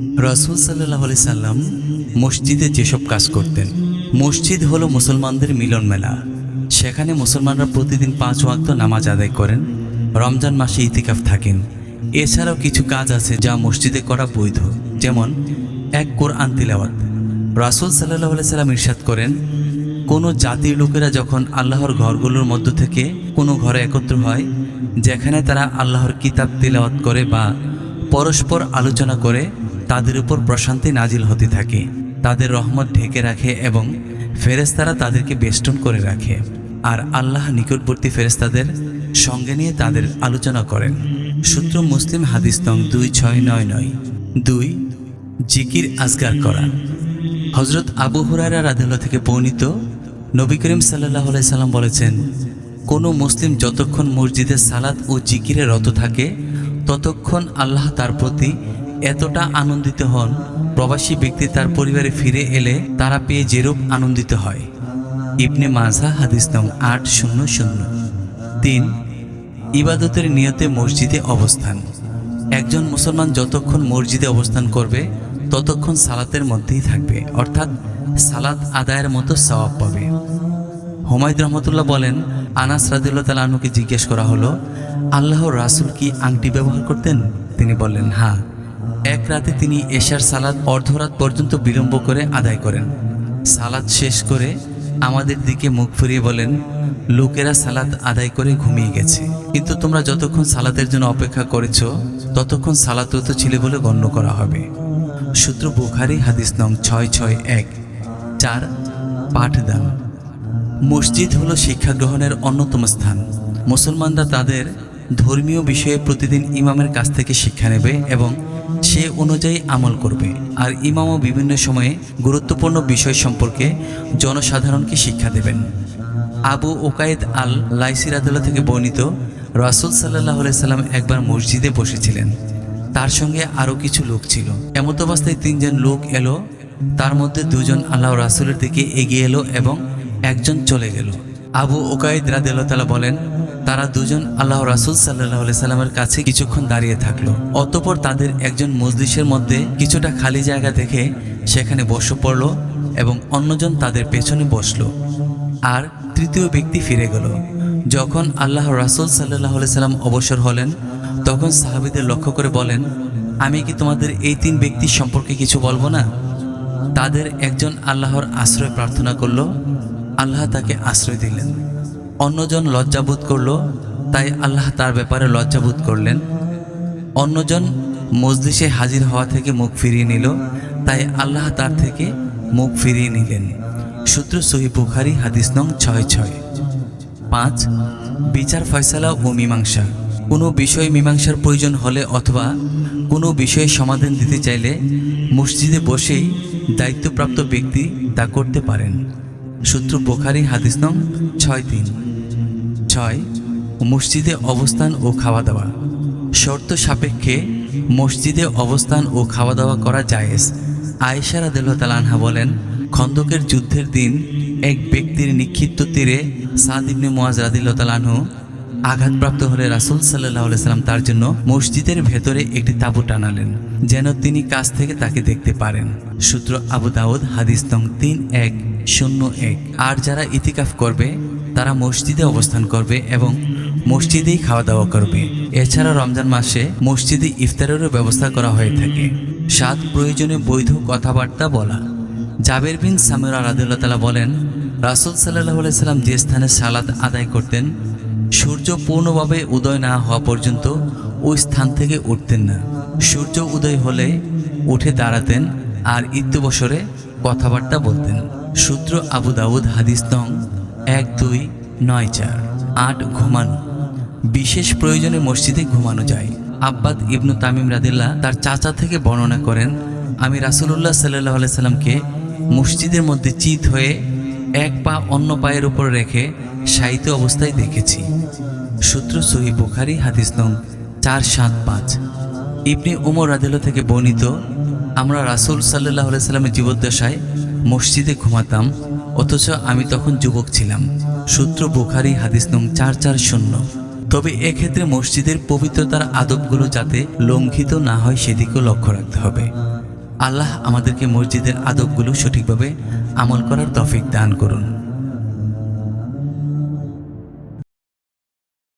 রাসুল সাল্লাহ আলি সাল্লাম মসজিদে যেসব কাজ করতেন, মসজিদ হলো মুসলমানদের মিলন মেলা। সেখানে মুসলমানরা প্রতিদিন পাঁচ ওয়াক্ত নামাজ আদায় করেন, রমজান মাসে ইতিকাফ থাকেন। এছাড়াও কিছু কাজ আছে যা মসজিদে করা বৈধ, যেমন এক কোরআন তিলাওয়াত। রাসুল সাল্লাহ আলি সাল্লাম ইরশাদ করেন, কোনো জাতির লোকেরা যখন আল্লাহর ঘরগুলোর মধ্য থেকে কোনো ঘরে একত্র হয়, যেখানে তারা আল্লাহর কিতাব তিলাওয়াত করে বা পরস্পর আলোচনা করে তাদের উপর প্রশান্তি নাজিল হতে থাকে। তাদের রহমত ঢেকে রাখে এবং ফেরেস্তারা তাদেরকে বেষ্টন করে রাখে। আর আল্লাহ নিকটবর্তী ফেরেস্তাদের সঙ্গে নিয়ে তাদের আলোচনা করেন। সূত্র মুসলিম হাদিস নং দুই ছয় নয় নয়। দুই, জিকির আজগার করা। হজরত আবু হুরায়রা রাদিল্লা থেকে বর্ণিত নবী করিম সাল্লাহ সাল্লাম বলেছেন, কোনো মুসলিম যতক্ষণ মসজিদে সালাত ও জিকিরে রত থাকে, ততক্ষণ আল্লাহ তার প্রতি এতটা আনন্দিত হন, প্রবাসী ব্যক্তি তার পরিবারে ফিরে এলে তারা পেয়ে যেরূপ আনন্দিত হয়। ইবনে মাজা, হাদিস নং আট শূন্য শূন্য। তিন, ইবাদতের নিয়তে মসজিদে অবস্থান। একজন মুসলমান যতক্ষণ মসজিদে অবস্থান করবে, ততক্ষণ সালাতের মধ্যেই থাকবে, অর্থাৎ সালাত আদায়ের মতো সওয়াব পাবে। হুমায়ুদ রহমতুল্লাহ বলেন, আনাস রাদিল্লা তালানুকে জিজ্ঞেস করা হলো, আল্লাহর রাসুল কি আংটি ব্যবহার করতেন? তিনি বললেন হ্যাঁ। এক রাতে তিনি এশার সালাদ অর্ধরাত পর্যন্ত বিলম্ব করে আদায় করেন। সালাদ শেষ করে আমাদের দিকে মুখ ফিরিয়ে বলেন, লোকেরা সালাদ আদায় করে ঘুমিয়ে গেছে। কিন্তু তোমরা যতক্ষণ সালাতের জন্য অপেক্ষা করেছ, ততক্ষণ সালাতরত ছিল বলে গণ্য করা হবে। সূত্র বুখারি, হাদিস নং ছয় ছয় এক, চার, পাঠদান। মসজিদ হলো শিক্ষা গ্রহণের অন্যতম স্থান। মুসলমানরা তাদের ধর্মীয় বিষয়ে প্রতিদিন ইমামের কাছ থেকে শিক্ষা নেবে এবং সে অনুযায়ী আমল করবে। আর ইমামও বিভিন্ন সময়ে গুরুত্বপূর্ণ বিষয় সম্পর্কে জনসাধারণকে শিক্ষা দেবেন। আবু ওকায়েদ আল লাইসির লাইসিরাদুল্লাহ থেকে বর্ণিত রাসুল সাল্লাহ সাল্লাম একবার মসজিদে বসেছিলেন। তার সঙ্গে আরও কিছু লোক ছিল। এমত অবস্থায় তিনজন লোক এলো। তার মধ্যে দুজন আল্লাহ রাসুলের দিকে এগিয়ে এলো এবং একজন চলে গেল। আবু ওকাইদ রাদিল্লাহ বলেন, তারা দুজন আল্লাহ রাসুল সাল্লাহ সাল্লামের কাছে কিছুক্ষণ দাঁড়িয়ে থাকল। অতপর তাদের একজন মজলিসের মধ্যে কিছুটা খালি জায়গা দেখে সেখানে বসে পড়ল এবং অন্যজন তাদের পেছনে বসল। আর তৃতীয় ব্যক্তি ফিরে গেল। যখন আল্লাহ রাসুল সাল্লাহ সাল্লাম অবসর হলেন, তখন সাহাবিদের লক্ষ্য করে বলেন, আমি কি তোমাদের এই তিন ব্যক্তি সম্পর্কে কিছু বলব না? তাদের একজন আল্লাহর আশ্রয় প্রার্থনা করল আল্লাহ তাকে আশ্রয় দিলেন। অন্যজন লজ্জাবোধ করল, তাই আল্লাহ তার ব্যাপারে লজ্জাবোধ করলেন। অন্যজন মজলিসে হাজির হওয়া থেকে মুখ ফিরিয়ে নিল, তাই আল্লাহ তার থেকে মুখ ফিরিয়ে নিলেন। সূত্র সহি বুখারি, হাদিস নং ছয় ছয়। পাঁচ, বিচার ফয়সালা ও মীমাংসা। কোনো বিষয় মীমাংসার প্রয়োজন হলে অথবা কোনো বিষয়ে সমাধান দিতে চাইলে মসজিদে বসেই দায়িত্বপ্রাপ্ত ব্যক্তি তা করতে পারেন। সূত্র বোখারি হাদিস নং ছয় তিন। ছয়, মসজিদে অবস্থান ও খাওয়া দাওয়া শর্ত সাপেক্ষে মসজিদে অবস্থান ও খাওয়া দাওয়া করা জায়েজ। আয়েশা রাদিল্লাহু তাআলা বলেন, খন্দকের যুদ্ধের দিন এক ব্যক্তির নিক্ষিপ্ত তীরে সাদ ইবনে মুয়াজ রাদিল্লাহু আঘাতপ্রাপ্ত হলে রাসূল আলাইহি সাল্লাম তার জন্য মসজিদের ভেতরে একটি তাঁবু টানালেন, যেন তিনি কাছ থেকে তাকে দেখতে পারেন। সূত্র আবু দাউদ হাদিস নং তিন এক। শূন্য এক। আর যারা ইতিকাফ করবে, তারা মসজিদে অবস্থান করবে এবং মসজিদেই খাওয়া দাওয়া করবে। এছাড়া রমজান মাসে মসজিদে ইফতারেরও ব্যবস্থা করা হয়ে থাকে। সাত প্রয়োজনে বৈধ কথাবার্তা বলা। জাবের বিন সামির আলাদুল্লাহ তালা বলেন, রাসুল সাল্লাহ সাল্লাম যে স্থানে সালাদ আদায় করতেন, সূর্য পূর্ণভাবে উদয় না হওয়া পর্যন্ত ওই স্থান থেকে উঠতেন না। সূর্য উদয় হলে উঠে দাঁড়াতেন আর ইত্যবসরে কথাবার্তা বলতেন। সূত্র আবু দাউদ হাদিস নং এক দুই নয় চার। আট, ঘুমানো। বিশেষ প্রয়োজনে মসজিদে ঘুমানো যায়। আব্বাদ ইবনু তামিম রাদিল্লা তার চাচা থেকে বর্ণনা করেন, আমি রাসুলুল্লাহ সাল্লাহ সাল্লামকে মসজিদের মধ্যে চিত হয়ে এক পা অন্য পায়ের উপর রেখে সাহিত্য অবস্থায় দেখেছি। সূত্র সহি বুখারি, হাদিস নং চার, সাত, পাঁচ। ইবনি উমর রাদিল্লা থেকে বর্ণিত, আমরা রাসুল সাল্লাহ সাল্লামের জীবদ্দশায় মসজিদে ঘুমাতাম, অথচ আমি তখন যুবক ছিলাম। সূত্র বুখারি, হাদিস নং চার চার শূন্য। তবে এক্ষেত্রে মসজিদের পবিত্রতার আদবগুলো যাতে লঙ্ঘিত না হয়, সেদিকেও লক্ষ্য রাখতে হবে। আল্লাহ আমাদেরকে মসজিদের আদবগুলো সঠিকভাবে আমল করার তফিক দান করুন।